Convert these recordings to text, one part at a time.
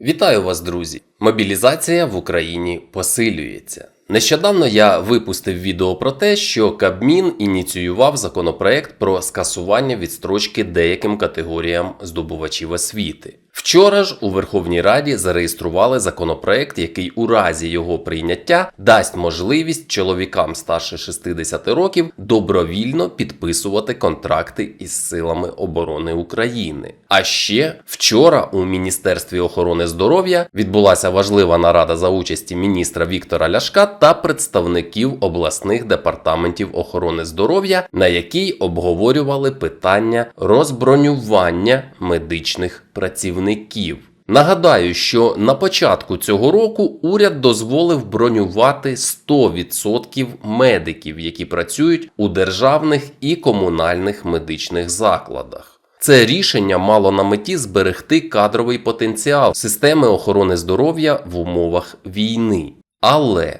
Вітаю вас, друзі! Мобілізація в Україні посилюється. Нещодавно я випустив відео про те, що Кабмін ініціював законопроект про скасування відстрочки деяким категоріям здобувачів освіти. Вчора ж у Верховній Раді зареєстрували законопроект, який у разі його прийняття дасть можливість чоловікам старше 60 років добровільно підписувати контракти із силами оборони України. А ще вчора у Міністерстві охорони здоров'я відбулася важлива нарада за участі міністра Віктора Ляшка та представників обласних департаментів охорони здоров'я, на якій обговорювали питання розбронювання медичних працівників. Нагадаю, що на початку цього року уряд дозволив бронювати 100% медиків, які працюють у державних і комунальних медичних закладах. Це рішення мало на меті зберегти кадровий потенціал системи охорони здоров'я в умовах війни. Але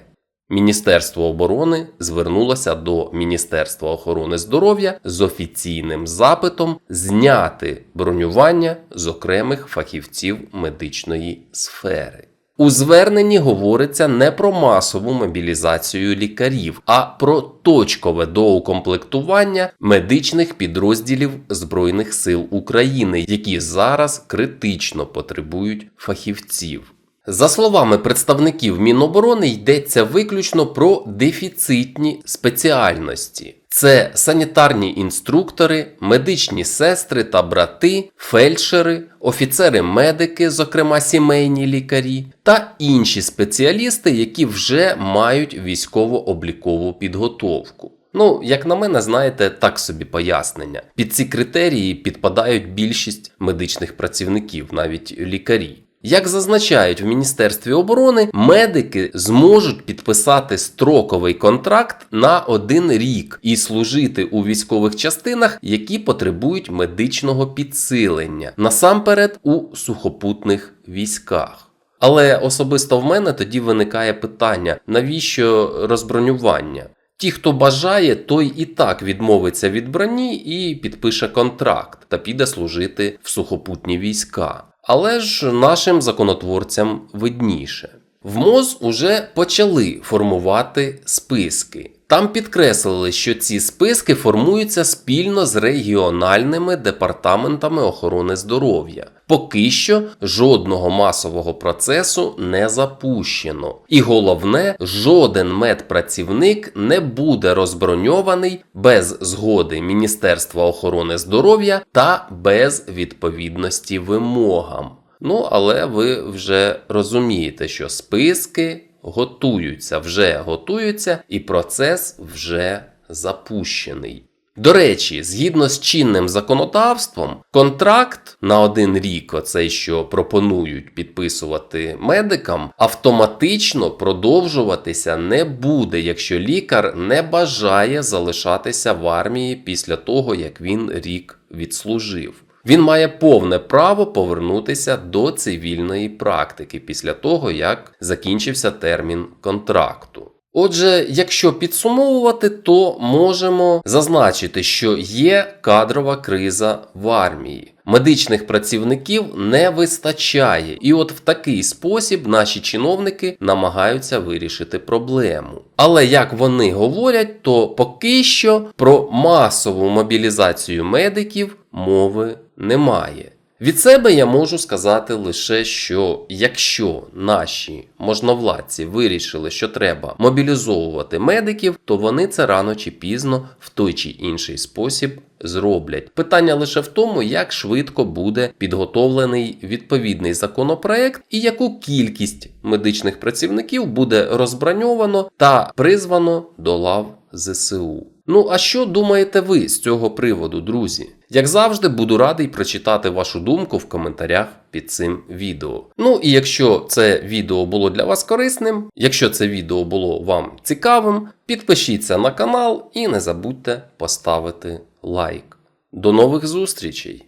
Міністерство оборони звернулося до Міністерства охорони здоров'я з офіційним запитом зняти бронювання з окремих фахівців медичної сфери. У зверненні говориться не про масову мобілізацію лікарів, а про точкове доукомплектування медичних підрозділів Збройних сил України, які зараз критично потребують фахівців. За словами представників Міноборони, йдеться виключно про дефіцитні спеціальності. Це санітарні інструктори, медичні сестри та брати, фельдшери, офіцери-медики, зокрема сімейні лікарі, та інші спеціалісти, які вже мають військово-облікову підготовку. Ну, як на мене, знаєте, так собі пояснення. Під ці критерії підпадають більшість медичних працівників, навіть лікарі. Як зазначають в Міністерстві оборони, медики зможуть підписати строковий контракт на один рік і служити у військових частинах, які потребують медичного підсилення, насамперед у сухопутних військах. Але особисто в мене тоді виникає питання: навіщо розбронювання? Ті, хто бажає, той і так відмовиться від броні і підпише контракт та піде служити в сухопутні війська. Але ж нашим законотворцям видніше. В МОЗ уже почали формувати списки. Там підкреслили, що ці списки формуються спільно з регіональними департаментами охорони здоров'я. Поки що жодного масового процесу не запущено. І головне, жоден медпрацівник не буде розброньований без згоди Міністерства охорони здоров'я та без відповідності вимогам. Ну, але ви вже розумієте, що списки готуються, вже готуються, і процес вже запущений. До речі, згідно з чинним законодавством, контракт на один рік, оцей, що пропонують підписувати медикам, автоматично продовжуватися не буде, якщо лікар не бажає залишатися в армії після того, як він рік відслужив. Він має повне право повернутися до цивільної практики після того, як закінчився термін контракту. Отже, якщо підсумовувати, то можемо зазначити, що є кадрова криза в армії. Медичних працівників не вистачає, і от в такий спосіб наші чиновники намагаються вирішити проблему. Але як вони говорять, то поки що про масову мобілізацію медиків мови немає. Від себе я можу сказати лише, що якщо наші можновладці вирішили, що треба мобілізовувати медиків, то вони це рано чи пізно в той чи інший спосіб зроблять. Питання лише в тому, як швидко буде підготовлений відповідний законопроект і яку кількість медичних працівників буде розброньовано та призвано до лав ЗСУ. Ну а що думаєте ви з цього приводу, друзі? Як завжди, буду радий прочитати вашу думку в коментарях під цим відео. Ну і якщо це відео було для вас корисним, якщо це відео було вам цікавим, підпишіться на канал і не забудьте поставити лайк. До нових зустрічей!